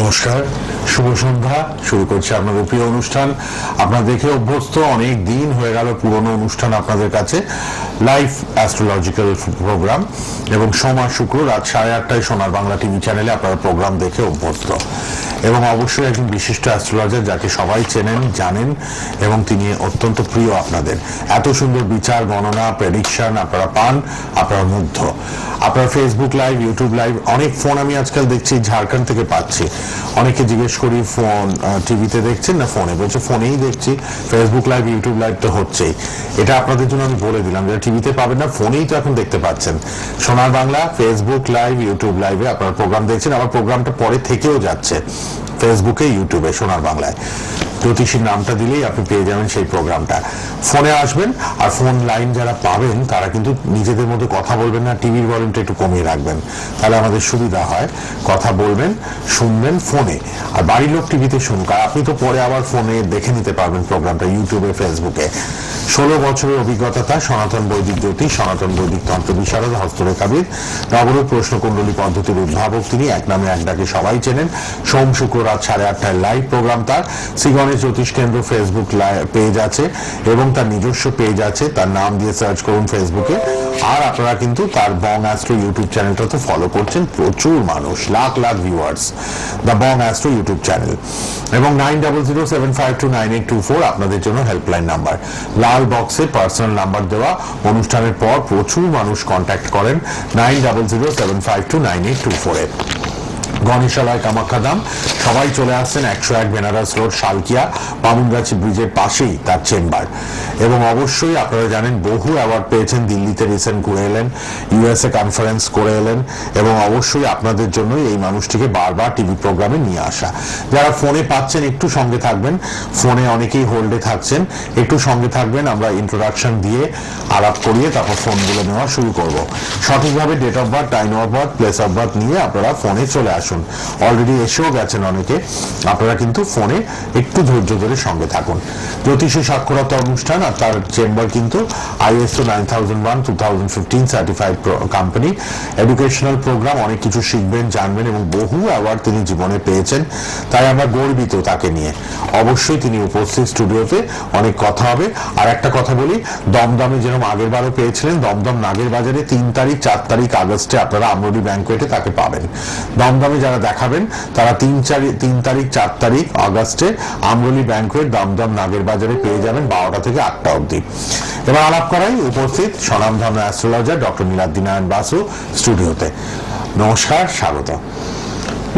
নমস্কার, শুভ সন্ধ্যা। শুরু করছি আপনাদের প্রিয় অনুষ্ঠান। আপনারা দেখে অভ্যস্ত, অনেক দিন হয়ে গেল পুরনো অনুষ্ঠান আপনাদের কাছে। লাইভ অ্যাস্ট্রোলজিক্যাল প্রোগ্রাম এবং সোমবার শুক্র রাত সাড়ে আটটায় সোনার বাংলা টিভি চ্যানেলে আপনারা প্রোগ্রাম দেখে অভ্যস্ত। এবং অবশ্যই একজন বিশিষ্ট অ্যাস্ট্রোলজার যাকে সবাই চেনেন, জানেন এবং তিনি অত্যন্ত প্রিয় আপনাদের। এত সুন্দর বিচার, গণনা প্রেডিকশন আপনারা পান, আপনারা মুগ্ধ। আপনার ফেসবুক লাইভ ইউটিউব লাইভ অনেক ফোন আমি আজকাল দেখছি, ঝাড়খণ্ড থেকে পাচ্ছি। অনেকে জিজ্ঞেস করি, ফোন টিভিতে দেখছেন না ফোনে? বলছে, ফোনেই দেখছি ফেসবুক লাইভ ইউটিউব লাইভ তো হচ্ছেই। এটা আপনাদের জন্য আমি বলে দিলাম, যারা টিভিতে পাবেন না, ফোনেই তো এখন দেখতে পাচ্ছেন। সোনার বাংলা ফেসবুক লাইভ ইউটিউব লাইভে আপনারা প্রোগ্রাম দেখছেন আমার প্রোগ্রামটা পরে থেকেও যাচ্ছে ফেসবুকে ইউটিউবে সোনার বাংলায়। জ্যোতিষীর নামটা দিলেই আপনি পেয়ে যাবেন সেই প্রোগ্রামটা। ফোনে আসবেন আর ফোন লাইন যারা পাবেন, তারা কিন্তু নিজেদের মধ্যে কথা বলবেন না, টিভির ভলিউমটা একটু কমিয়ে রাখবেন। তাহলে আমাদের সুবিধা হয়, কথা বলবেন, শুনবেন ফোনে। আর বাড়ির লোক টিভিতে শুনুক। আর আপনি তো পরে আবার ফোনে দেখে নিতে পারবেন প্রোগ্রামটা ইউটিউবে, ফেসবুকে। ষোলো বছরের অভিজ্ঞতা তার সনাতন বৈদিক জ্যোতিষ সনাতন বৈদিক তন্ত্র বিশারদ হস্তরেখাবিদ নবরূপ প্রশ্নকুণ্ডলী পদ্ধতির উদ্ভাবক তিনি, এক নামে এক ডাকে সবাই চেনেন। সোম, শুক্র রাত সাড়ে আটটায় লাইভ প্রোগ্রাম তার। শ্রীগণেশ জ্যোতিষ কেন্দ্র ফেসবুক পেজ আছে এবং তার নিজস্ব পেজ আছে। তার নাম দিয়ে সার্চ করুন ফেসবুকে আর আপনারা কিন্তু তার বং অ্যাস্ট্রো ইউটিউব চ্যানেলটা তো ফলো করছেন। প্রচুর মানুষ, lakh lakh viewers the Bong astro YouTube channel এবং nine double zero seven five two nine eight two four আপনাদের জন্য হেল্পলাইন নাম্বার লাল বক্সে পার্সোনাল নাম্বার দেওয়া অনুষ্ঠানের পর প্রচুর মানুষ কন্ট্যাক্ট করেন nine double zero seven five two nine eight two ফোরে গণেশালয় কামাখ্যাধাম সবাই চলে আসছেন একশো এক বেনারস রোড, শালকিয়া, বামুনগাছি ব্রিজের পাশেই তার চেম্বার। এবং অবশ্যই আপনারা জানেন, বহু অ্যাওয়ার্ড পেয়েছেন, দিল্লিতে রিসেন্ট ঘুরে এলেন ইউএসএ কনফারেন্স করে এলেন, এবং অবশ্যই আপনাদের জন্যই এই মানুষটিকে বারবার টিভি প্রোগ্রামে নিয়ে আসা। যারা ফোনে পাচ্ছেন, একটু সঙ্গে থাকবেন। ফোনে অনেকেই হোল্ডে থাকছেন। একটু সঙ্গে থাকবেন, আমরা ইন্ট্রোডাকশন দিয়ে আলাপ করিয়ে তারপর ফোনগুলো নেওয়া শুরু করব। সঠিকভাবে date of birth time of birth place of birth নিয়ে আপনারা ফোনে চলে আসুন। অলরেডি এসেও গেছেন অনেকে। আপনারা কিন্তু ফোনে একটু ধৈর্য ধরে সঙ্গে থাকুন। জ্যোতিষী সাক্ষরতা অনুষ্ঠান আর তার চেম্বার কিন্তু ISO nine thousand one two thousand fifteen certified company educational program অনেক কিছু শিখবেন, জানবেন এবং বহু অ্যাওয়ার্ড তিনি জীবনে পেয়েছেন। তাই আমরা গর্বিত তাকে নিয়ে। অবশ্যই তিনি উপস্থিত স্টুডিওতে, অনেক কথা হবে। আর একটা কথা বলি, দমদমে যেরকম আগের বারও পেয়েছিলেন, দমদম নাগের বাজারে তিন তারিখ, চার তারিখ আগস্টে আপনারা আমরুডি ব্যাংকুয়েটে তাকে পাবেন। দমদমে যারা দেখাবেন, তারা তিন চারি, তিন তারিখ, চার তারিখ আগস্টে আমরুলি ব্যাংকুয়েট দমদম নাগের বাজারে পেয়ে যাবেন বারোটা থেকে আটটা অবধি। এবার আলাপ করাই উপস্থিত স্বনামধন্য অ্যাস্ট্রোলজার ডক্টর নীলাদ্রি নারায়ণ বাসু স্টুডিওতে। নমস্কার, স্বাগত।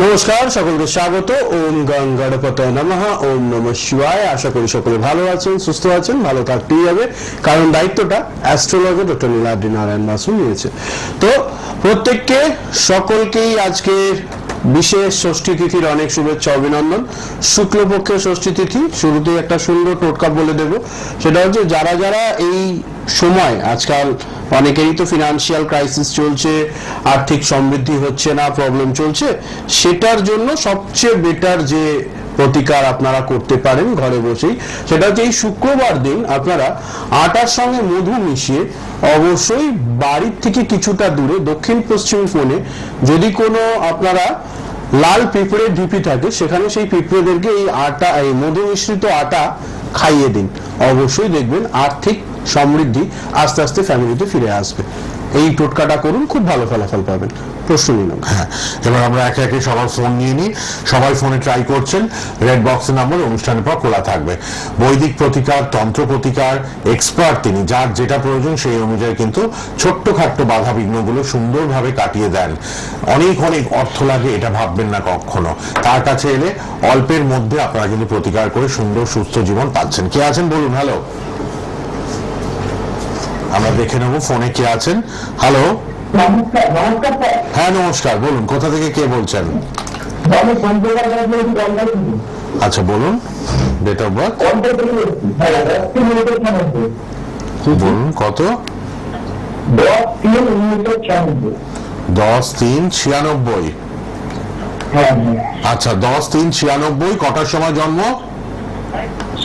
নমস্কার, সকলকে স্বাগত। ওম গং গণপত নমঃ, ওম নম শিবায়। আশা করি সকলে ভালো আছেন, সুস্থ আছেন, ভালো থাকতেই হবে। কারণ দায়িত্বটা অ্যাস্ট্রোলজার ডক্টর নীলাদ্রি নারায়ণ বাসু নিয়েছে। তো প্রত্যেককে সকলকেই আজকে বিশেষ ষষ্ঠী তিথির অনেক শুভেচ্ছা, অভিনন্দন। শুক্লপক্ষের ষষ্ঠী তিথি, শুরুতেই একটা সুন্দর টোটকা বলে দেব। সেটা হচ্ছে যারা যারা এই সময়, আজকাল অনেকেরই তো ফিনান্সিয়াল ক্রাইসিস চলছে, আর্থিক সমৃদ্ধি হচ্ছে না প্রবলেম চলছে, সেটার জন্য সবচেয়ে বেটার যে প্রতিকার আপনারা করতে পারেন ঘরে বসেই। সেটা হচ্ছে এই শুক্রবার দিন আপনারা আটার সঙ্গে মধু মিশিয়ে অবশ্যই বাড়ির থেকে কিছুটা দূরে, দক্ষিণ পশ্চিম কোণে যদি কোনো আপনারা লাল পিঁপড়ের ঢিপি থাকে, সেখানে সেই পিঁপড়েদেরকে এই আটা, এই মধু মিশ্রিত আটা খাইয়ে দিন। অবশ্যই দেখবেন আর্থিক সমৃদ্ধি আস্তে আস্তে ফ্যামিলিতে ফিরে আসবে। এই টোটকাটা করুন, খুব ভালো ফলাফল পাবেন। প্রশ্ন নিন হ্যাঁ এবার আমরা একে একে সবার ফোন নিয়ে নিই। সবাই ফোনে ট্রাই করছেন রেড নাম্বার অনুষ্ঠানের পর খোলা থাকবে। বৈদিক প্রতিকার, তন্ত্র প্রতিকার এক্সপার্ট তিনি, যার যেটা প্রয়োজন সেই অনুযায়ী কিন্তু ছোট্ট খাট্ট বাধা বিঘ্নগুলো সুন্দরভাবে কাটিয়ে দেন। অনেক অনেক অর্থ লাগে, এটা ভাববেন না কখনো। তার কাছে এলে অল্পের মধ্যে আপনারা কিন্তু প্রতিকার করে সুন্দর, সুস্থ জীবন পাচ্ছেন। কে আছেন? বলুন হ্যালো আমরা দেখে নেব ফোনে কে আছেন। হ্যালো হ্যাঁ নমস্কার বলুন কোথা থেকে কে বলছেন? আচ্ছা বলুন ডেট অফ বার্থ বলুন কত? দশ তিন ছিয়ানব্বই। দশ তিন ছিয়ানব্বই। হ্যাঁ হ্যাঁ। আচ্ছা দশ তিন ছিয়ানব্বই কটার সময় জন্ম?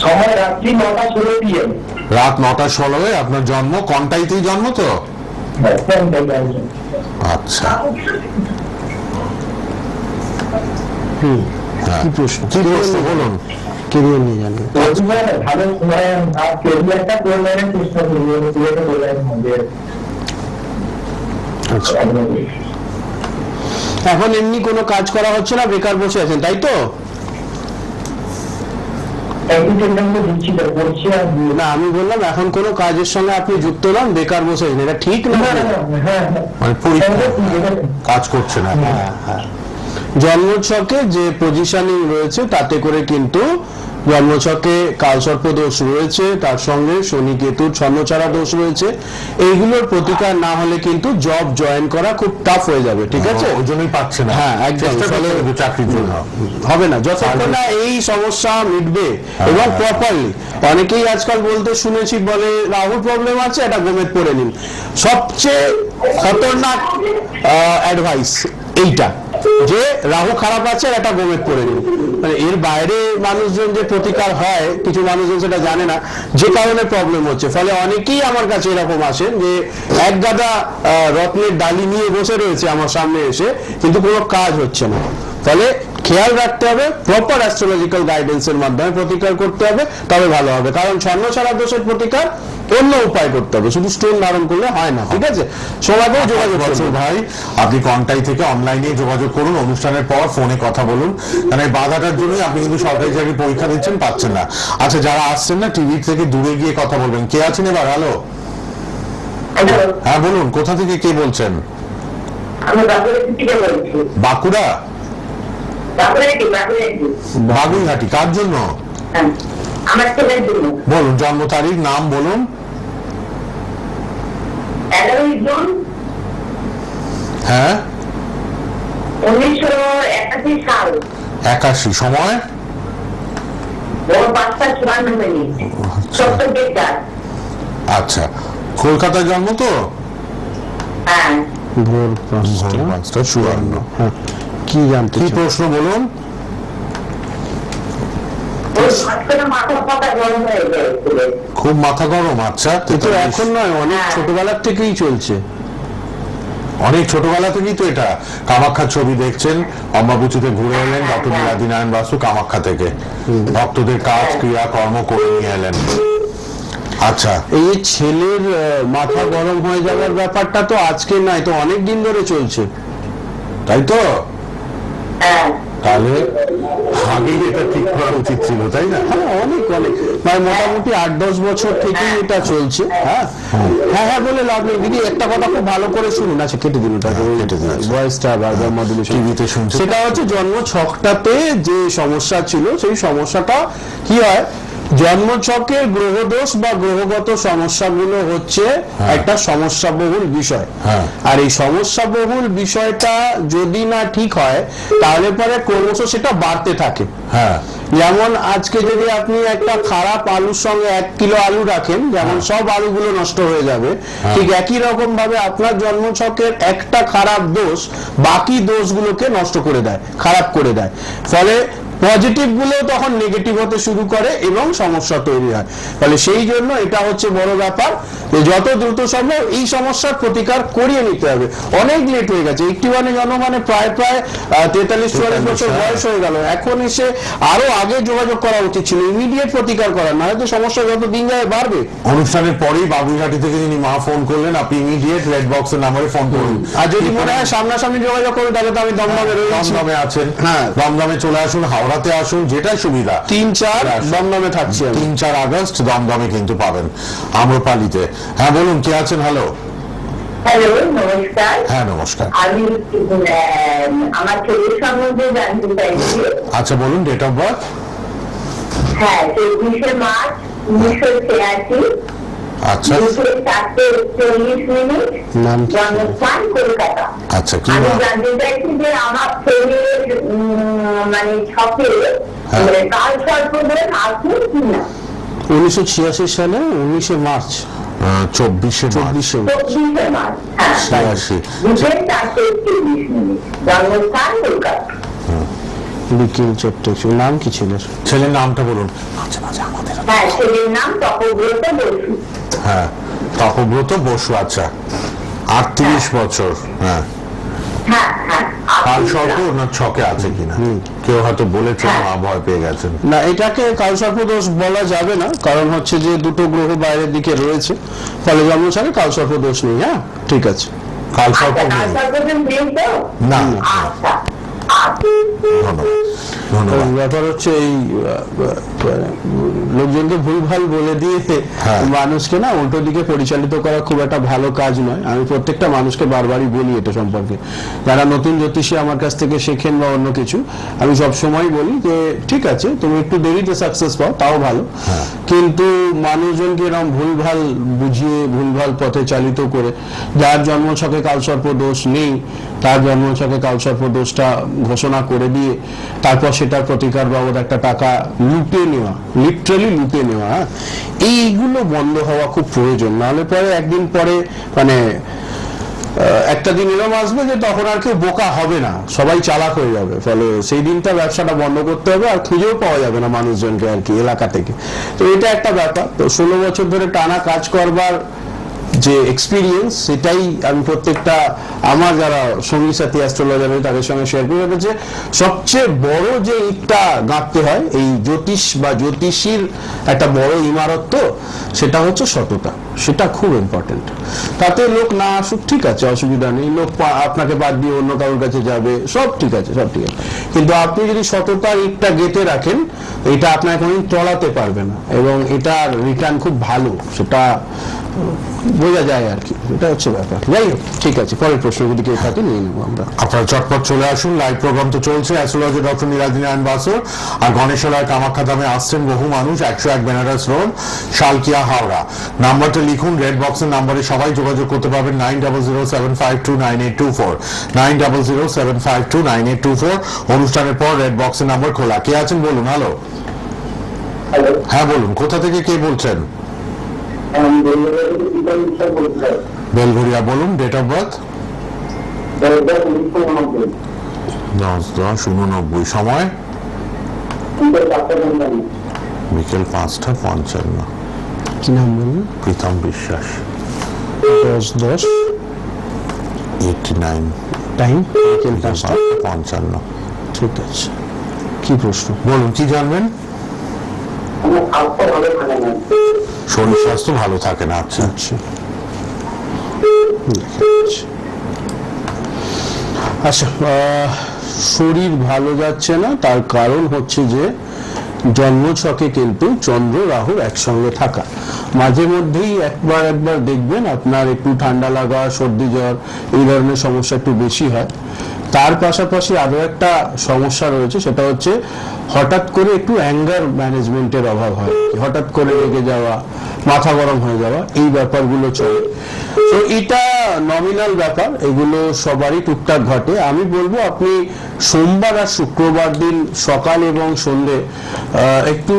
সময় রাত্রি নটা ষোলো পিএম রাত নটা ষোলোয় আপনার জন্ম কন্টাইতেই জন্ম তো? আচ্ছা। হ্যাঁ। কি প্রশ্ন? কি প্রশ্ন বলুন? কেরিয়ার নিয়ে জানবেন। আচ্ছা। এখন এমনি কোনো কাজ করা হচ্ছে না বেকার বসে আছেন তাই তো এডুকেশন তো দিচ্ছি তো করছি আর না আমি বললাম এখন কোনো কাজের সঙ্গে আপনি যুক্ত নন বেকার বসে এটা ঠিক না? মানে কাজ করছে না হ্যাঁ, হ্যাঁ। জন্মছকে যে পজিশনিং রয়েছে তাতে করে কিন্তু জন্মছকে কালসর্প দোষ রয়েছে তার সঙ্গে শনি কেতুর ছন্নচারা দোষ রয়েছে। এইগুলোর প্রতিকার না হলে কিন্তু জব জয়েন করা খুব টাফ হয়ে যাবে ঠিক আছে? ওই জন্যই পাচ্ছে না। হ্যাঁ, একদম। কিন্তু হবে না যতক্ষণ না এই সমস্যা মিটবে। এবং হ্যাঁ। প্রপারলি অনেকেই আজকাল বলতে শুনেছি বলে রাহুর প্রবলেম আছে এটা গোমেদ পড়ে নিন। সবচেয়ে খতরনাক অ্যাডভাইস এইটা। যে রাহু খারাপ আছে একটা গোমেদ পড়ে নিন মানে এর বাইরে মানুষজন যে প্রতিকার হয়, কিছু মানুষজন সেটা জানে না, যে কারণে প্রবলেম হচ্ছে। ফলে অনেকেই আমার কাছে এরকম আসেন যে এক গাদা রত্নের ডালি নিয়ে বসে রয়েছে আমার সামনে এসে, কিন্তু কোনো কাজ হচ্ছে না। ফলে খেয়াল রাখতে হবে প্রপার অ্যাস্ট্রোলজিক্যাল গাইডেন্সের মাধ্যমে প্রতিকার করতে হবে তবে ভালো হবে। কারণ ছন্ন ছাড়া দোষের প্রতিকার অন্য উপায় করতে হবে শুধু স্টোন ধারণ করলে হয় না ঠিক আছে? সবাইকেও যোগাযোগ বছর ভাই আপনি কন্টাই থেকে অনলাইনে যোগাযোগ করুন অনুষ্ঠানের পর ফোনে কথা বলুন। কারণ এই বাধাটার জন্যই আপনি কিন্তু সরকারি চাকরি পরীক্ষা দিচ্ছেন পাচ্ছেন না। আচ্ছা যারা আসছেন না টিভি থেকে দূরে গিয়ে কথা বলবেন। কে আছেন এবার? হ্যালো। হ্যাঁ বলুন কোথা থেকে কে বলছেন? বাঁকুড়া? বাগুইহাটি কার জন্য? হ্যাঁ জন্য। বলুন জন্ম তারিখ নাম বলুন। হ্যাঁ? একাশি সময়? গেটার আচ্ছা। কলকাতায় জন্ম তো? হ্যাঁ। ভোর পাঁচটা ভোর পাঁচটা চুয়ান্ন। হ্যাঁ। কি জানতে কি প্রশ্ন বলুন? হয়ে। খুব মাথা গরম আচ্ছা কিন্তু এখন নয় অনেক হ্যাঁ। ছোটবেলার থেকেই চলছে। অনেক ছোটবেলা থেকেই তো এটা। কামাখ্যার ছবি দেখছেন অম্বাবুচিতে ঘুরে এলেন ডক্টর নীলাদিনারায়ণ বাসু কামাখ্যা থেকে। ভক্তদের কাজ ক্রিয়া কর্ম করে নিয়ে এলেন। আচ্ছা। এই ছেলের আহ, মাথা গরম হয়ে যাওয়ার ব্যাপারটা তো আজকে নাই তো অনেক দিন ধরে চলছে। তাই তো? হ্যাঁ তাহলে আগেই এটা ঠিক করা উচিত ছিল তাই না? হ্যাঁ অনেক অনেক। মানে মোটামুটি আট দশ বছর থেকেই এটা চলছে। হ্যাঁ। হ্যাঁ হ্যাঁ বলে লাভ নেই। দিদি একটা কথা খুব ভালো করে শুনুন। আচ্ছা কেটে দিন ওটা হ্যাঁ, কেটে দিন। ভয়েসটা বারবার মডুলেশন টিভিতে শুনছি। সেটা হচ্ছে জন্ম ছকটাতে যে সমস্যা ছিল সেই সমস্যাটা কি হয়? জন্মছকের গ্রহদোষ বা গ্রহগত সমস্যাগুলো হচ্ছে একটা সমস্যাবহুল বিষয়। হ্যাঁ। আর এই সমস্যাবহুল বিষয়টা যদি না ঠিক হয় তাহলে পরে ক্রমশ সেটা বাড়তে থাকে। হ্যাঁ। যেমন আজকে যদি আপনি একটা খারাপ আলুর সঙ্গে এক কিলো আলু রাখেন যেমন সব আলুগুলো নষ্ট হয়ে যাবে ঠিক একই রকম ভাবে আপনার জন্মছকের একটা খারাপ দোষ বাকি দোষগুলোকে নষ্ট করে দেয় খারাপ করে দেয়। ফলে পজিটিভগুলো তখন নেগেটিভ হতে শুরু করে এবং সমস্যা তৈরি হয়। ফলে সেই জন্য এটা হচ্ছে বড় ব্যাপার যে যত দ্রুত সম্ভব এই সমস্যার প্রতিকার করিয়ে নিতে হবে। অনেক লেট হয়ে গেছে। একটি মানে জনমানে প্রায় প্রায় তেতাল্লিশ চুয়াল্লিশ বছর হ্যাঁ। বয়স হয়ে গেল। এখন এসে আরও আগে যোগাযোগ করা উচিত ছিল। ইমিডিয়েট প্রতিকার করা। না হয়তো সমস্যা যত দিন যায় বাড়বে। অনুষ্ঠানের পরেই বাবুঘাটি থেকে যিনি মা ফোন করলেন আপনি ইমিডিয়েট রেড বক্সের নাম্বারে ফোন করুন। আর যদি মনে হয় সামনাসামনি যোগাযোগ করবে তাহলে তো আমি দমদমে রয়েছি। দমদমে আছেন। হ্যাঁ। দমদমে চলে আসুন হাওড়াতে আসুন যেটাই সুবিধা। তিন চার? দমদমে থাকছি তিন চার আগস্ট দমদমে কিন্তু পাবেন আম্রপালিতে। হ্যাঁ বলুন কে আছেন? হ্যালো। হ্যালো নমস্কার। হ্যাঁ নমস্কার। আমি আমার ছেলের সম্বন্ধে জানতে চাইছি। আচ্ছা বলুন ডেট অফ বার্থ হ্যাঁ চব্বিশে মার্চ উনিশশো ছিয়াশি। আচ্ছা। নাম কি? কলকাতা। আচ্ছা কি আমি জানতে চাইছি যে আমার ছেলের মানে ছকে হ্যাঁ। মানে কাল সর্পদের আছে কি না? উনিশশো ছিয়াশি সালে উনিশে মার্চ। আহ, চব্বিশে মার্চ। চব্বিশে মার্চ। হ্যাঁ। ছিয়াশি। জন্মস্থান কলকাতা। বিকেল চারটে নাম কি ছিল? ছেলের নামটা বলুন। মাঝে মাঝে আমাদের হ্যাঁ ছেলের নাম তপব্রত বসু। হ্যাঁ তপব্রত বসু আচ্ছা। আটত্রিশ বছর হ্যাঁ। হ্যাঁ হ্যাঁ কাল সর্প না ছকে আছে কিনা কেউ হয়তো বলেছেন ভয় পেয়ে গেছেন। না এটাকে কালসর্প দোষ বলা যাবে না কারণ হচ্ছে যে দুটো গ্রহ বাইরের দিকে রয়েছে। ফলে জন্মছকে কালসর্প দোষ নেই হ্যাঁ? ঠিক আছে। কাল সর্প আচ্ছা না। আচ্ছা আচ্ছা। ধন্যবাদ। ব্যাপার হচ্ছে এই লোকজনকে ভুলভাল বলে দিয়ে হ্যাঁ। মানুষকে না উল্টো দিকে পরিচালিত করা খুব একটা ভালো কাজ নয় আমি প্রত্যেকটা মানুষকে বারবারই বলি এটা সম্পর্কে যারা নতুন জ্যোতিষী আমার কাছ থেকে শেখেন বা অন্য কিছু আমি সব সময় বলি যে ঠিক আছে তুমি একটু দেরিতে সাকসেস পাও তাও ভালো হ্যাঁ। কিন্তু মানুষজনকে এরকম ভুলভাল বুঝিয়ে ভুলভাল পথে চালিত করে যার জন্ম জন্মছকে কালসর্প দোষ নেই তার জন্মছকে কালসর্প দোষটা ঘোষণা করে দিয়ে তারপর সেটার প্রতিকার বাবদ একটা টাকা লুটে নেওয়া লিটারালি লুটে নেওয়া হ্যাঁ? এইগুলো বন্ধ হওয়া খুব প্রয়োজন। নাহলে পরে একদিন পরে মানে একটা দিন এরকম আসবে যে তখন আর কেউ বোকা হবে না। সবাই চালাক হয়ে যাবে। ফলে সেই দিনটা ব্যবসাটা বন্ধ করতে হবে আর খুঁজেও পাওয়া যাবে না মানুষজনকে আর কি, এলাকা থেকে। তো এটা একটা ব্যাপার। তো ষোলো বছর ধরে টানা কাজ করবার যে এক্সপিরিয়েন্স সেটাই আমি প্রত্যেকটা আমার যারা সঙ্গী সাথী অ্যাস্ট্রোলজার তাদের সঙ্গে শেয়ার করে রেখেছে। সবচেয়ে বড় যে ইটটা গাঁথতে হয়, এই জ্যোতিষ বা জ্যোতিষীর একটা বড় ইমারত তো সেটা হচ্ছে সততা। সেটা খুব ইম্পর্টেন্ট তাতে লোক না আসুক, ঠিক আছে, অসুবিধা নেই। লোক আপনাকে বাদ দিয়ে অন্য কারোর কাছে যাবে, সব ঠিক আছে, সব ঠিক আছে। কিন্তু আপনি যদি সততার ইটটা গেঁথে রাখেন, এটা আপনার কোনোদিন টলাতে পারবে না। এবং এটার রিটার্ন খুব ভালো, সেটা বোঝা যায় আর কি। এটা হচ্ছে ব্যাপার। যাই হোক, ঠিক আছে, পরের প্রশ্ন যদি কেউ থাকে নিয়ে নেব আমরা। আপনারা চটপট চলে আসুন লাইভ প্রোগ্রাম তো চলছে অ্যাস্ট্রোলজি ডক্টর নীলাদ্রি নারায়ণ বাসর আর গণেশালয় কামাখ্যা ধামে আসছেন বহু মানুষ, একশো এক বেনারস রোড শালকিয়া হাওড়া। নাম্বারটা লিখুন রেড বক্সের নাম্বারে সবাই যোগাযোগ করতে পারবেন nine double zero seven five two nine eight two four nine double zero seven five two nine eight two four অনুষ্ঠানের পর রেড বক্সের নাম্বার খোলা। কে আছেন বলুন? হ্যালো হ্যাঁ বলুন কোথা থেকে কে বলছেন? বেলঘরিয়া বলুন ডেট অফ বার্থ দশ দশ উননব্বই। সময়? বিকেল পাঁচটা পঞ্চান্ন। কি নাম বললেন প্রীতম বিশ্বাস। দশ দশ। এইটি নাইন টাইম বিকেল পাঁচটা পঞ্চান্ন। ঠিক আছে। কি প্রশ্ন? বলুন কি জানবেন? শরীর স্বাস্থ্য ভালো থাকে না আচ্ছা। আচ্ছা। আচ্ছা আহ, শরীর ভালো যাচ্ছে না তার কারণ হচ্ছে যে জন্মছকে কিন্তু চন্দ্র, রাহুর একসঙ্গে থাকা। মাঝে মধ্যেই একবার একবার দেখবেন আপনার একটু ঠান্ডা লাগা, সর্দি জ্বর, এই ধরনের সমস্যা একটু বেশি হয়। তার পাশাপাশি আরও একটা সমস্যা রয়েছে, সেটা হচ্ছে হঠাৎ করে একটু অ্যাঙ্গার ম্যানেজমেন্টের অভাব হয়। হঠাৎ করে রেগে যাওয়া, মাথা গরম হয়ে যাওয়া, এই ব্যাপারগুলো চলে। তো এটা নমিনাল ব্যাপার, এগুলো সবারই টুকটাক ঘটে। আমি বলব, আপনি সোমবার আর শুক্রবার দিন সকাল এবং সন্ধে একটু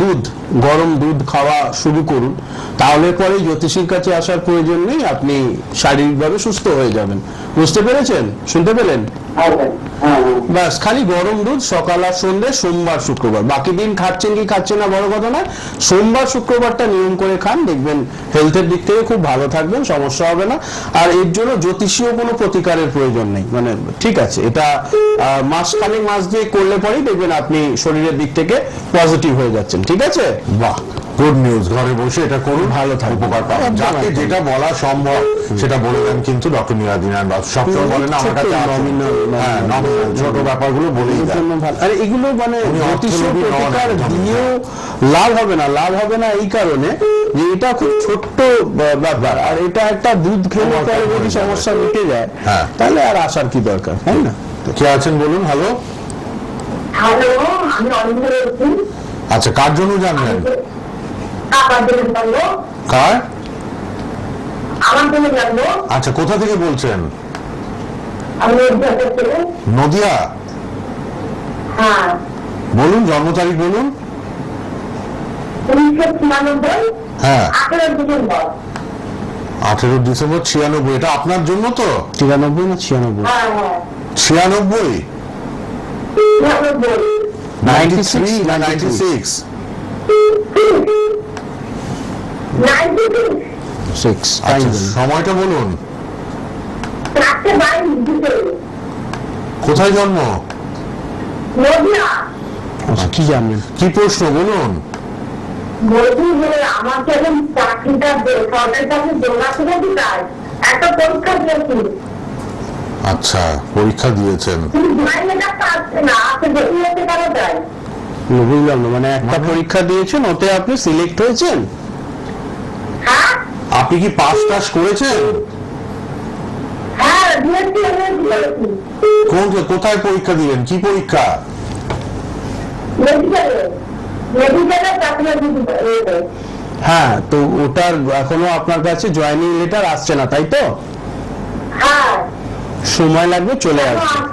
দুধ গরম দুধ খাওয়া শুরু করুন তাহলে পরে জ্যোতিষীর কাছে আসার প্রয়োজন নেই আপনি শারীরিকভাবে সুস্থ হয়ে যাবেন। বুঝতে পেরেছেন? শুনতে পেলেন? হ্যাঁ হ্যাঁ হ্যাঁ ব্যাস খালি গরম দুধ সকাল আর সন্ধে সোমবার শুক্রবার। বাকি দিন খাচ্ছেন কি খাচ্ছেন না বড় কথা না সোমবার শুক্রবারটা নিয়ম করে খান দেখবেন হেলথের দিক থেকে খুব ভালো থাকবেন সমস্যা হবে না। আর এর জন্য জ্যোতিষীয় কোনো প্রতিকারের প্রয়োজন নেই। মানে ঠিক আছে এটা মাস খানেক মাস দিয়ে করলে পরেই দেখবেন আপনি শরীরের দিক থেকে পজিটিভ হয়ে যাচ্ছেন। ঠিক আছে? বাহ গুড নিউজ ঘরে বসে এটা করুন ভালো। উপকার পাবেন। যাকে যেটা বলা সম্ভব সেটা বলে দেন কিন্তু ডক্টর নীলাদিনারায়ণ বাবু সবসময় বলেন না আমার কাছে হ্যাঁ ছোট ব্যাপারগুলো বলেই দেন। আরে এগুলো মানে দিয়েও লাভ হবে না। লাভ হবে না এই কারণে যে এটা খুব ছোট্ট ব্যাপার। আর এটা একটা দুধ খেলে যদি সমস্যা মিটে যায় হ্যাঁ। তাহলে আর আসার কি দরকার তাই না? কে আছেন বলুন হ্যালো? হ্যালো আমি অনিন্দ বলছি। আচ্ছা কার জন্য জানব কার? আমার জন্য জানব আচ্ছা কোথা থেকে বলছেন? নদিয়া? হ্যাঁ বলুন জন্ম তারিখ বলুন। হ্যাঁ। আঠেরো ডিসেম্বর ছিয়ানব্বই এটা আপনার জন্য তো? তিরানব্বই না ছিয়ানব্বই? হ্যাঁ হ্যাঁ ছিয়ানব্বই। ছিয়ানব্বই নাইনটি থ্রি না ninety six ninety six six আচ্ছা সময়টা বলুন কোথায় জন্ম? নদিয়া। আচ্ছা, কি জানবেন কি প্রশ্ন বলুন। বলছি যে আমাকে এখন চাকরিটা দে- সরকারি চাকরি দেওয়া ছিল কি কাজ একটা পরীক্ষা দিয়েছি। আচ্ছা পরীক্ষা দিয়েছেন। বুঝলাম না মানে একটা মানে? পরীক্ষা দিয়েছেন ওতে আপনি সিলেক্ট হয়েছেন? হ্যাঁ? আপনি কি পাস টাস করেছেন? হ্যাঁ কোন কোথায় পরীক্ষা দিলেন? কি পরীক্ষা? হ্যাঁ তো ওটার এখনও আপনার কাছে জয়েনিং লেটার আসছে না তাই তো? হ্যাঁ। সময় লাগবে চলে আসবে।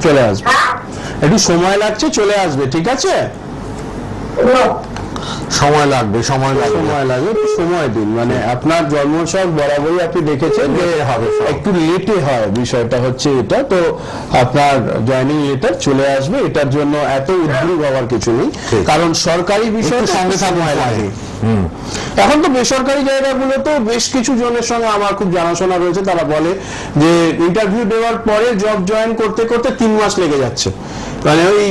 চলে আসবে। হ্যাঁ। একটু সময় লাগছে চলে আসবে ঠিক আছে? সময় লাগবে সময় লাগবে। সময় সময় দিন। মানে আপনার বরাবরই আপনি দেখেছেন যে হবে একটু লেটে হয় বিষয়টা হচ্ছে এটা। তো আপনার জয়েনিং লেটার চলে আসবে এটার জন্য এত উদ্গ্রীব হওয়ার কিছু নেই। কারণ সরকারি বিষয় সঙ্গে সময় লাগে। লাগে এখন তো বেসরকারি জায়গাগুলোতেও বেশ কিছু জনের সঙ্গে আমার খুব জানাশোনা রয়েছে। তারা বলে যে ইন্টারভিউ দেওয়ার পরে জব জয়েন করতে করতে তিন মাস লেগে যাচ্ছে। মানে ওই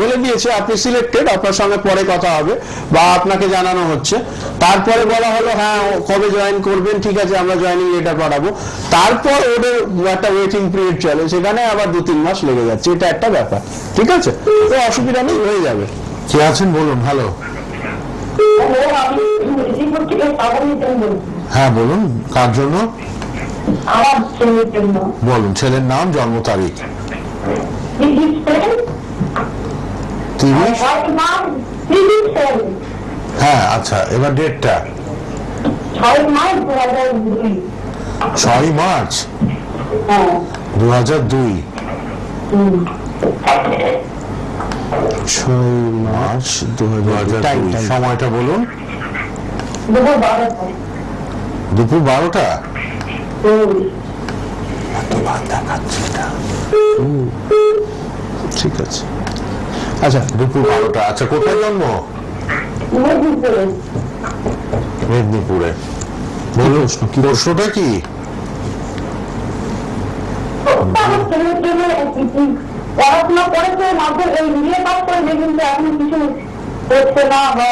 বলে দিয়েছে আপনি সিলেক্টেড আপনার সঙ্গে পরে কথা হবে বা আপনাকে জানানো হচ্ছে। তারপরে বলা হলো হ্যাঁ ও কবে জয়েন করবেন? ঠিক আছে আমরা জয়েনিং লেটার পাঠাবো। তারপর ওদের একটা ওয়েটিং পিরিয়ড চলে সেখানে আবার দু তিন মাস লেগে যাচ্ছে। এটা একটা ব্যাপার ঠিক আছে? তো অসুবিধা নেই হয়ে যাবে। কে আছেন? বলুন হ্যালো হ্যাঁ বলুন কার জন্য? আমার ছেলের জন্য। বলুন ছেলের নাম জন্ম তারিখ। হ্যাঁ আচ্ছা এবার ডেটটা ছয় মার্চ দু হাজার দুই। ছয় মার্চ দু হাজার সময়টা বলুন। দুপুর বারোটায় দুপুর বারোটা। হুম। ঠিক আছে। আচ্ছা দুপুর বারোটা। আচ্ছা কোথায় জন্ম? মেদিনীপুরে। মেদিনীপুরে। বলুন প্রশ্নটা কি? আমার পড়াশোনা করেছে মাঝে এই পাস করেছে কিন্তু এখন কিছু করছে না বা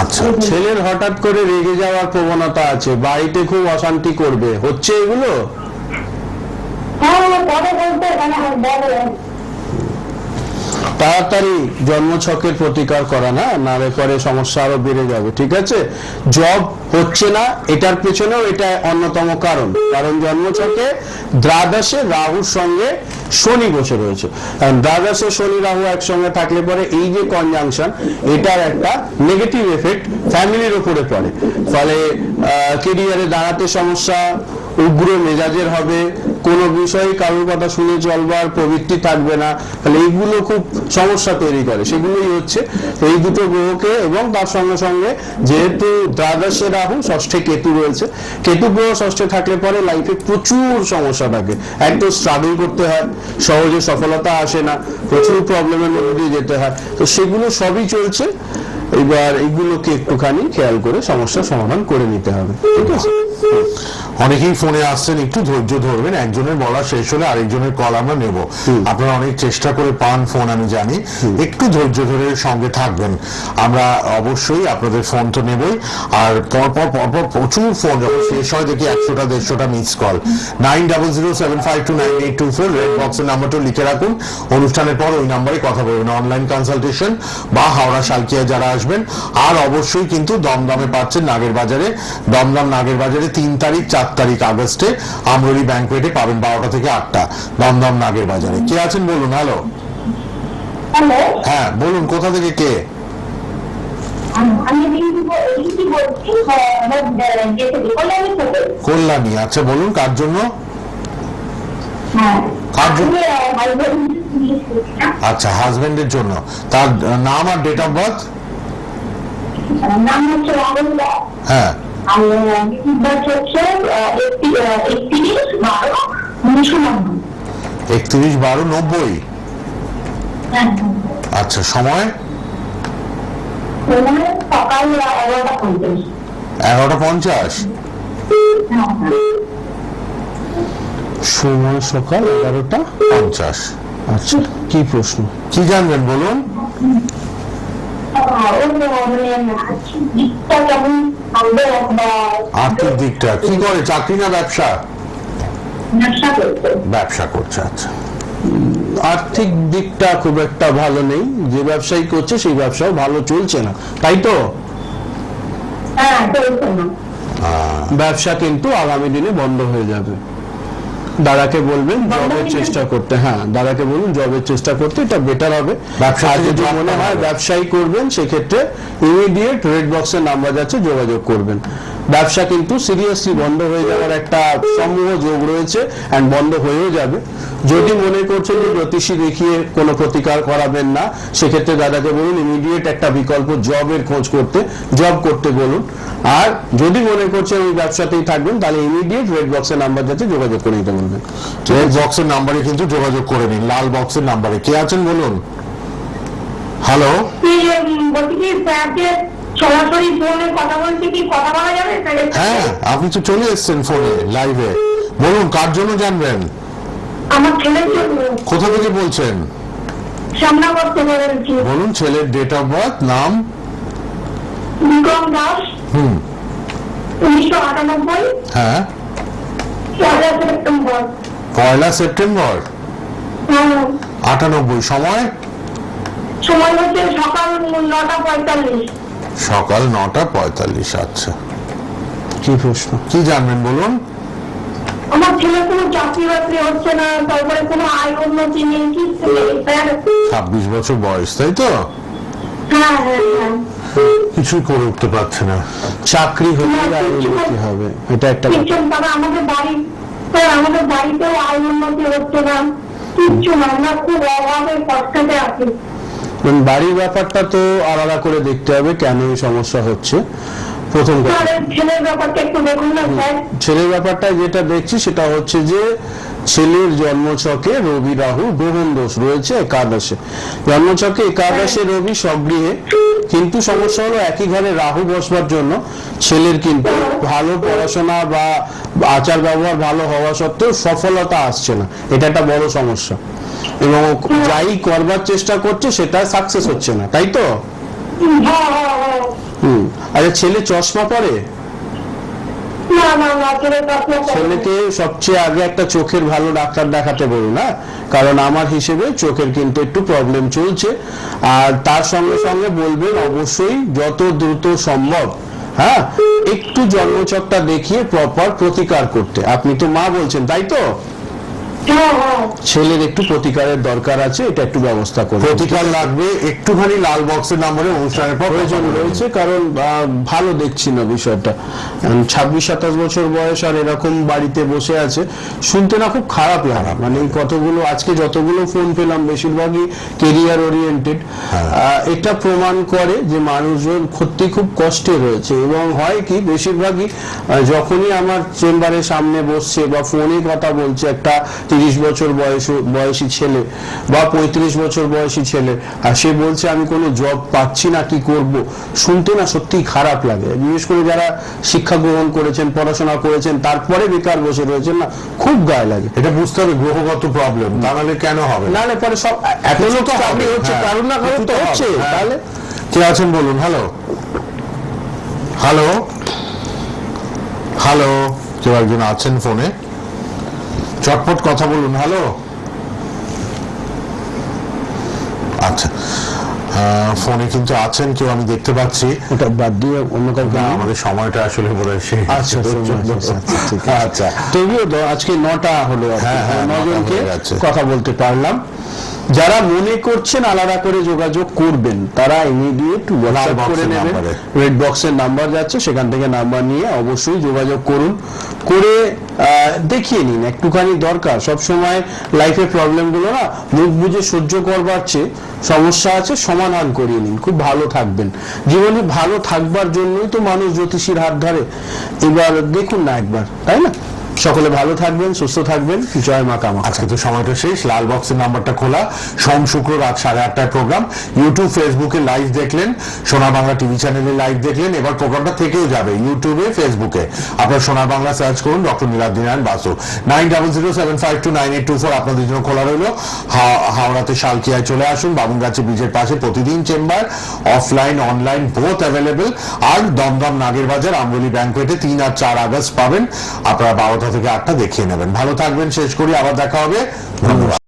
আচ্ছা ছেলের হঠাৎ করে রেগে যাওয়ার প্রবণতা আছে বাড়িতে খুব অশান্তি করবে। হচ্ছে এগুলো হ্যাঁ পরে বলতে মানে বলে তাড়াতাড়ি জন্মছকের প্রতিকার করা না নালে পরে সমস্যা আরও বেড়ে যাবে ঠিক আছে? জব হচ্ছে না, এটার পেছনেও এটা অন্যতম কারণ। কারণ জন্মছকে দ্বাদশে রাহুর সঙ্গে শনি বসে রয়েছে। কারণ দ্বাদশে শনি রাহু একসঙ্গে থাকলে পরে এই যে কনজাংশন এটার একটা নেগেটিভ এফেক্ট ফ্যামিলির উপরে পড়ে। ফলে কেরিয়ারে দাঁড়াতে সমস্যা, উগ্র মেজাজের হবে, কোনো বিষয়ে কারোর কথা শুনে চলবার প্রবৃত্তি থাকবে না। তাহলে এইগুলো খুব সমস্যা তৈরি করে। সেগুলোই হচ্ছে এই দুটো গ্রহকে এবং তার সঙ্গে সঙ্গে যেহেতু দ্বাদশে রাহু ষষ্ঠে কেতু রয়েছে। কেতু গ্রহ ষষ্ঠে থাকলে পরে লাইফে প্রচুর সমস্যা থাকে। একদম স্ট্রাগল করতে হয়, সহজে সফলতা আসে না, প্রচুর প্রবলেমের মধ্যে দিয়ে যেতে হয়। তো সেগুলো সবই চলছে। এবার এগুলোকে একটুখানি খেয়াল করে সমস্যার সমাধান করে নিতে হবে। ঠিক আছে? অনেকেই ফোনে আসছেন একটু ধৈর্য ধরবেন একজনের বলা শেষ হলে আরেকজনের কল আমরা নেব। আপনারা অনেক চেষ্টা করে পান ফোন আমি জানি। একটু ধৈর্য ধরে সঙ্গে থাকবেন। আমরা অবশ্যই আপনাদের ফোন তো নেবই। আর পরপর পরপর প্রচুর ফোন যখন শেষ হয় দেখি একশোটা দেড়শোটা miss call nine double zero seven five two nine eight two four red বক্সের নাম্বারটা লিখে রাখুন। অনুষ্ঠানের পর ওই নাম্বারে কথা বলবেন। অনলাইন কনসালটেশন বা হাওড়া শালকিয়া যারা আসবেন। আর অবশ্যই কিন্তু দমদমে পাচ্ছেন নাগের বাজারে। দমদম নাগের বাজারে তিন তারিখ চার তারিখ আগস্টে আমরলি ব্যাংকুয়েটে পাবেন বারোটা থেকে আটটা দমদম নাগের বাজারে। কে আছেন বলুন? হ্যালো হ্যাঁ বলুন কোথা থেকে কে? কল্যাণী আচ্ছা বলুন কার জন্য? হ্যাঁ। আচ্ছা হাজবেন্ডের জন্য। তার নাম আর ডেট অফ বার্থ নাম হ্যাঁ। একত্রিশ বারো নব্বই। নব্বই? হ্যাঁ আচ্ছা সময়? মানে সকাল এগারোটা পঞ্চাশ। হ্যাঁ হ্যাঁ। সময় সকাল এগারোটা পঞ্চাশ। আচ্ছা কি প্রশ্ন? কি জানবেন বলুন? আর্থিক দিকটা কি করে? চাকরি না ব্যবসা? ব্যবসা করছে আচ্ছা। আর্থিক দিকটা খুব একটা ভালো নেই। যে ব্যবসায়ী করছে সেই ব্যবসাও ভালো চলছে না। তাই তো? হ্যাঁ ব্যবসা কিন্তু আগামী দিনে বন্ধ হয়ে যাবে। দাদাকে বলবেন জবের চেষ্টা করতে হ্যাঁ দাদাকে বলুন জবের চেষ্টা করতে এটা বেটার হবে। ব্যবসা আর যদি মনে হয় ব্যবসায়ী করবেন সেক্ষেত্রে ইমিডিয়েট রেড বক্সের নাম্বার যাচ্ছে যোগাযোগ করবেন। ব্যবসা কিন্তু সিরিয়াসলি বন্ধ হয়ে যাওয়ার একটা সমূহ যোগ রয়েছে অ্যান্ড বন্ধ হয়েও যাবে। যদি মনে করছেন যে জ্যোতিষী দেখিয়ে কোনো প্রতিকার করাবেন না সেক্ষেত্রে দাদাকে বলুন ইমিডিয়েট একটা বিকল্প জবের খোঁজ করতে জব করতে বলুন। আর যদি মনে করছেন ওই ব্যবসাতেই থাকবেন তাহলে ইমিডিয়েট রেড বক্সের নাম্বার যাচ্ছে যোগাযোগ করে নিতে বলবেন। রেড বক্সের নাম্বারে কিন্তু যোগাযোগ করে নিন লাল বক্সের নাম্বারে কে আছেন বলুন? হ্যালো বলছি সরাসরি ফোনে কথা বলছি কি কথা বলা যাবে? হ্যাঁ আপনি তো চলে এসেছেন ফোনে লাইভে বলুন কার জন্য জানবেন? আমার ছেলের জন্য। কোথা থেকে বলছেন? সামনা করতে বলেছি। বলুন ছেলের ডেট অফ বার্থ নাম? বিক্রম দাস। হুম। উনিশশো আটানব্বই। হ্যাঁ। পয়লা সেপ্টেম্বর। পয়লা সেপ্টেম্বর? হ্যাঁ, আটানব্বই সময়? সময় হচ্ছে সকাল নটা পঁয়তাল্লিশ। সকাল নটা পঁয়তাল্লিশ আচ্ছা কি প্রশ্ন? কি জানবেন বলুন? আমার ছেলে কোনো চাকরি বাকরি হচ্ছে না তারপরে কোনো আয় উন্নতি নেই কি ছাব্বিশ বছর বয়স তাই তো? হ্যাঁ হ্যাঁ হ্যাঁ। কিছুই করে উঠতে পারছে না। চাকরি হলে আয় উন্নতি হবে এটা একটা। আমাদের বাড়ি স্যার আমাদের বাড়িতেও আয় উন্নতি হচ্ছে না। কিচ্ছু না আমরা খুব অভাবে কষ্টতে আছি। মানে বাড়ির ব্যাপারটা তো আলাদা করে দেখতে হবে কেন এই সমস্যা হচ্ছে। প্রথম ছেলের ব্যাপারটা যেটা দেখছি সেটা হচ্ছে যে ছেলের জন্মছকে রবি রাহু গ্রহণ দোষ রয়েছে একাদশে। জন্মছকে একাদশে রবি সগৃহে কিন্তু সমস্যা হলো একই ঘরে রাহু বসবার জন্য ছেলের কিন্তু ভালো পড়াশোনা বা আচার ব্যবহার ভালো হওয়া সত্ত্বেও সফলতা আসছে না। এটা একটা বড় সমস্যা। এবং যাই করবার চেষ্টা করছে সেটা সাকসেস হচ্ছে না। তাই তো? হ্যাঁ হ্যাঁ হ্যাঁ। হুম। আচ্ছা ছেলে চশমা পরে? ছেলেকে সবচেয়ে আগে একটা চোখের ভালো ডাক্তার দেখাতে না কারণ আমার হিসেবে চোখের কিন্তু একটু প্রবলেম চলছে। আর তার সঙ্গে সঙ্গে বলবেন, অবশ্যই যত দ্রুত সম্ভব হ্যাঁ? একটু জন্মচকটা দেখিয়ে প্রপার প্রতিকার করতে। আপনি তো মা বলছেন, তাই তো? হ্যাঁ হ্যাঁ ছেলের একটু প্রতিকারের দরকার আছে এটা একটু ব্যবস্থা করুন। প্রতিকার লাগবে একটুখানি লাল বক্সের নাম্বারে অনুষ্ঠানের পর প্রয়োজন রয়েছে কারণ ভালো দেখছি না বিষয়টা। ছাব্বিশ সাতাশ বছর বয়স আর এরকম বাড়িতে বসে আছে শুনতে না খুব খারাপ লাগে। মানে এই কতগুলো আজকে যতগুলো ফোন পেলাম বেশিরভাগই কেরিয়ার ওরিয়েন্টেড এটা প্রমাণ করে যে মানুষজন সত্যি খুব কষ্টে রয়েছে এবং হয় কি বেশিরভাগই যখনই আমার চেম্বারের সামনে বসছে বা ফোনে কথা বলছে একটা তিরিশ বছর বয়স বয়সী ছেলে বা পঁয়ত্রিশ বছর বয়সী ছেলে। আর সে বলছে আমি কোনো জব পাচ্ছি না কি করব? শুনতে না সত্যি খারাপ লাগে। বিশেষ করে যারা শিক্ষা গ্রহণ করেছেন পড়াশোনা করেছেন তারপরে বেকার বসে রয়েছেন না খুব গায়ে লাগে। এটা বুঝতে হবে গ্রহগত প্রবলেম তাহলে কেন হবে? না না পরে সব কিছু লোক তো হবে, হচ্ছে হ্যাঁ। কারণ না কারণ তো তো হচ্ছে হ্যাঁ। তাহলে? কে আছেন বলুন? হ্যালো হ্যালো হ্যালো কেউ একজন আছেন ফোনে? চটপট কথা বলুন হ্যালো আচ্ছা ফোনে কিন্তু আছেন কেউ আমি দেখতে পাচ্ছি। ওটা বাদ দিয়ে অন্য কাউকে আমাদের সময়টা আসলে আচ্ছা আচ্ছা, আচ্ছা, আচ্ছা, তবুও তো আজকে নটা হলো হ্যাঁ, হ্যাঁ, নজনকে। কথা বলতে পারলাম। যারা মনে করছেন আলাদা করে যোগাযোগ করবেন তারা ইমিডিয়েট হোয়াটসঅ্যাপ করে নেবেন। রেড বক্সের নাম্বার যাচ্ছে সেখান থেকে নাম্বার নিয়ে অবশ্যই যোগাযোগ করুন। করে দেখিয়ে নিন, একটুখানি দরকার। সব সময় লাইফের প্রবলেমগুলো না, মুখ বুঝে সহ্য করবার চেয়ে সমস্যা আছে, সমাধান করিয়ে নিন, খুব ভালো থাকবেন। জীবনে ভালো থাকবার জন্যই তো মানুষ জ্যোতিষীর হাত ধরে। এবার দেখুন না একবার, তাই না? সকলে ভালো থাকবেন, সুস্থ থাকবেন। জয় মা কামা আজকে তো সময়টা শেষ, লাল বক্সের নাম্বারটা খোলা। সোম, শুক্র, রাত সাড়ে আটটায় প্রোগ্রাম। ইউটিউব ফেসবুকে লাইভ দেখলেন, সোনা বাংলা টিভি চ্যানেলে লাইভ দেখলেন, এবার প্রোগ্রামটা থেকেও যাবে ইউটিউবে ফেসবুকে আপনার সোনা বাংলা সার্চ করুন, doctor Niladrinarayan Basu. Nine double zero seven five two nine eight two four আপনাদের জন্য খোলা রইল। হাওড়াতে শালকিয়ায় চলে আসুন বাবুনগাছি ব্রিজের পাশে প্রতিদিন chamber offline online both available আর দমদম নাগের বাজার, আমরুলি ব্যাংকুয়েটে তিন আর চার আগস্ট পাবেন। আপনারা বারোটা থেকে আটটা দেখিয়ে নেবেন। ভালো থাকবেন শেষ করি আবার দেখা হবে। ধন্যবাদ।